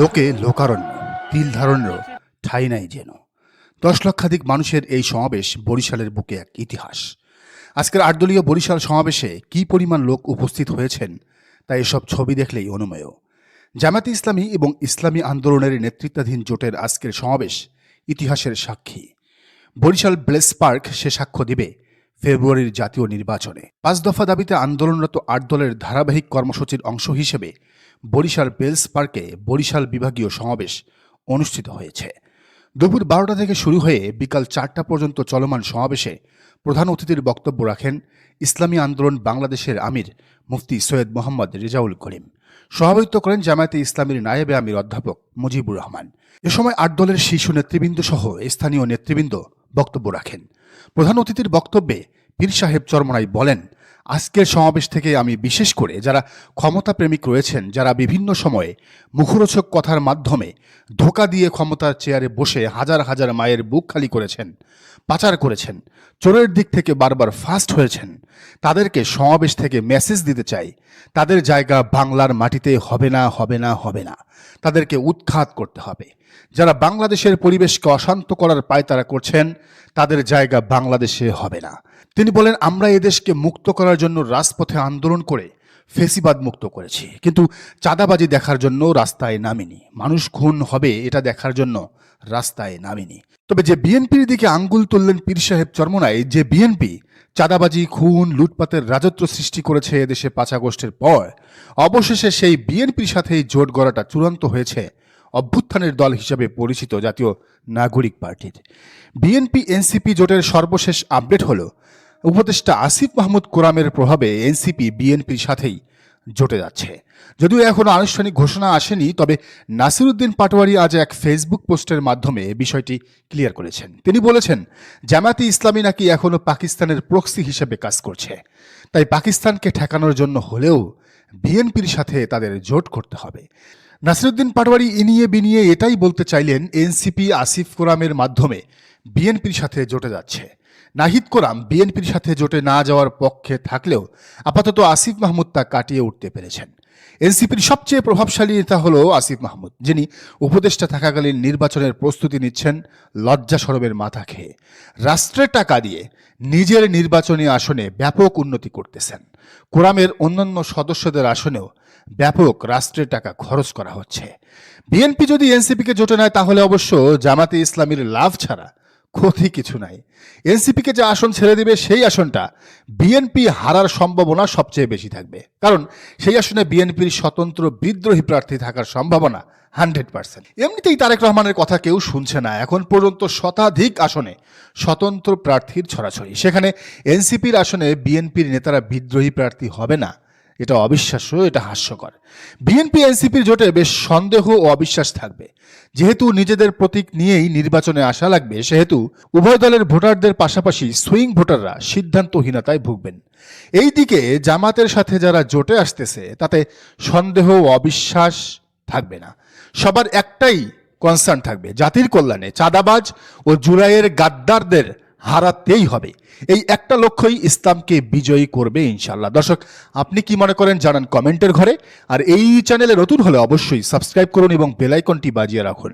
লোকে লোকারণ্য, তিল ধারণেরও ঠাঁই নাই যেন। দশ লক্ষাধিক মানুষের এই সমাবেশ বরিশালের বুকে এক ইতিহাস। আজকের আটদলীয় বরিশাল সমাবেশে কি পরিমাণ লোক উপস্থিত হয়েছেন, তা এসব ছবি দেখলেই অনুমেয়। জামাতে ইসলামী এবং ইসলামী আন্দোলনের নেতৃত্বাধীন জোটের আজকের সমাবেশ ইতিহাসের সাক্ষী। বরিশাল ব্লেস পার্ক সে সাক্ষ্য দিবে ফেব্রুয়ারির জাতীয় নির্বাচনে। পাঁচ দফা দাবিতে আন্দোলনরত আট দলের ধারাবাহিক কর্মসূচির অংশ হিসেবে বরিশাল বেলস পার্কে বরিশাল বিভাগীয় সমাবেশ অনুষ্ঠিত হয়েছে। দুপুর বারোটা থেকে শুরু হয়ে বিকাল চারটা পর্যন্ত চলমান সমাবেশে প্রধান অতিথির বক্তব্য রাখেন ইসলামী আন্দোলন বাংলাদেশের আমির মুফতি সৈয়দ মোহাম্মদ রেজাউল করিম। সভাপতিত্ব করেন জামায়াতে ইসলামীর নায়েবে আমির অধ্যাপক মুজিবুর রহমান। এ সময় আট দলের শীর্ষ নেতৃবৃন্দ সহ স্থানীয় নেতৃবৃন্দ বক্তব্য রাখেন। প্রধান অতিথির বক্তব্যে পীর সাহেব চরমনাই বলেন, আজকের সমাবেশ থেকে আমি বিশেষ করে যারা ক্ষমতা প্রেমিক রয়েছেন, যারা বিভিন্ন সময়ে মুখরোচক কথার মাধ্যমে ধোকা দিয়ে ক্ষমতার চেয়ারে বসে হাজার হাজার মায়ের বুক খালি করেছেন, পাচার করেছেন, চোরের দিক থেকে বারবার ফাস্ট হয়েছেন, তাদেরকে সমাবেশ থেকে মেসেজ দিতে চাই, তাদের জায়গা বাংলার মাটিতে হবে না হবে না হবে না, তাদেরকে উৎখাত করতে হবে। যারা বাংলাদেশের পরিবেশকে অশান্ত করার পায়তারা করছেন, তাদের জায়গা বাংলাদেশে হবে না। তিনি বলেন, আমরা এদেশকে মুক্ত করার জন্য রাজপথে আন্দোলন করে ফেসিবাদ মুক্ত করেছি। কিন্তু চাঁদাবাজি দেখার জন্য রাস্তায় নামিনি। মানুষ খুন হবে এটা দেখার জন্য রাস্তায় নামিনি। তবে যে বিএনপির দিকে আঙ্গুল তুললেন পীর সাহেব চর্মনায় যে বিএনপি চাঁদাবাজি, খুন, লুটপাতের রাজত্ব সৃষ্টি করেছে এদেশে পাঁচ আগস্টের পর, অবশেষে সেই বিএনপির সাথেই জোট গড়াটা চূড়ান্ত হয়েছে অভ্যুত্থানের দল হিসেবে পরিচিত জাতীয় নাগরিক পার্টির। বিএনপি, এনসিপি জোটের সর্বশেষ আপডেট হল, উপদেষ্টা আসিফ মাহমুদ কোরামের প্রভাবে এনসিপি, বিএনপির সাথেই জোটে যাচ্ছে। যদিও এখনও আনুষ্ঠানিক ঘোষণা আসেনি, তবে নাসিরুদ্দিন পাটোয়ারি আজ এক ফেসবুক পোস্টের মাধ্যমে বিষয়টি ক্লিয়ার করেছেন। তিনি বলেছেন জামাতি ইসলামী নাকি এখনও পাকিস্তানের প্রক্সি হিসেবে কাজ করছে। তাই পাকিস্তানকে ঠেকানোর জন্য হলেও বিএনপির সাথে তাদের জোট করতে হবে। নাসিরুদ্দিন পাটোয়ারি ইনিয়ে বিনিয়ে এটাই বলতে চাইলেন এনসিপি আসিফ কোরামের মাধ্যমে। বিএনপির সাথে জোটে যাচ্ছে। নাহিদ কোরাম বিএনপির সাথে জোটে না যাওয়ার পক্ষে থাকলেও আপাতত আসিফ মাহমুদ তা কাটিয়ে উঠতে পেরেছেন। এনসিপির সবচেয়ে প্রভাবশালী নেতা হল আসিফ মাহমুদ, যিনি উপদেষ্টা থাকাকালীন নির্বাচনের প্রস্তুতি নিচ্ছেন লজ্জা সরবের মাথা খেয়ে। রাষ্ট্রের টাকা দিয়ে নিজের নির্বাচনী আসনে ব্যাপক উন্নতি করতেছেন। কোরামের অন্যান্য সদস্যদের আসনেও ব্যাপক রাষ্ট্রের টাকা খরচ করা হচ্ছে। বিএনপি যদি এনসিপিকে জোটে নেয়, তাহলে অবশ্য জামাতে ইসলামীর লাভ ছাড়া ক্ষতি কিছু নাই। এনসিপিকে যে আসন ছেড়ে দিবে, সেই আসনটা বিএনপি হারার সম্ভাবনা সবচেয়ে বেশি থাকবে। কারণ সেই আসনে বিএনপির স্বতন্ত্র বিদ্রোহী প্রার্থী থাকার সম্ভাবনা হান্ড্রেড পার্সেন্ট। এমনিতেই তারেক রহমানের কথা কেউ শুনছে না। এখন পর্যন্ত শতাধিক আসনে স্বতন্ত্র প্রার্থীর ছড়াছড়ি। সেখানে এনসিপির আসনে বিএনপির নেতারা বিদ্রোহী প্রার্থী হবে না। এটা অবিশ্বাস্য, এটা হাস্যকর। বিএনপি এনসিপির জোটে বেশ সন্দেহ ও অবিশ্বাস থাকবে। যেহেতু নিজেদের প্রতীক নিয়েই নির্বাচনে আসা লাগবে, সেহেতু উভয় দলের ভোটারদের পাশাপাশি সুইং ভোটাররা সিদ্ধান্তহীনতায় ভুগবেন। এই দিকে জামাতের সাথে যারা জোটে আসতেছে, তাতে সন্দেহ ও অবিশ্বাস থাকবে না। সবার একটাই কনসার্ন থাকবে, জাতির কল্যাণে। চাঁদাবাজ ও জুলাইয়ের গাদ্দারদের হারাতেই হবে। এই একটা লক্ষ্যই ইসলামকে বিজয়ী করবে ইনশাল্লাহ দর্শক, আপনি কি মনে করেন জানান কমেন্টের ঘরে। আর এই চ্যানেলে নতুন হলে অবশ্যই সাবস্ক্রাইব করুন এবং বেলাইকনটি বাজিয়ে রাখুন।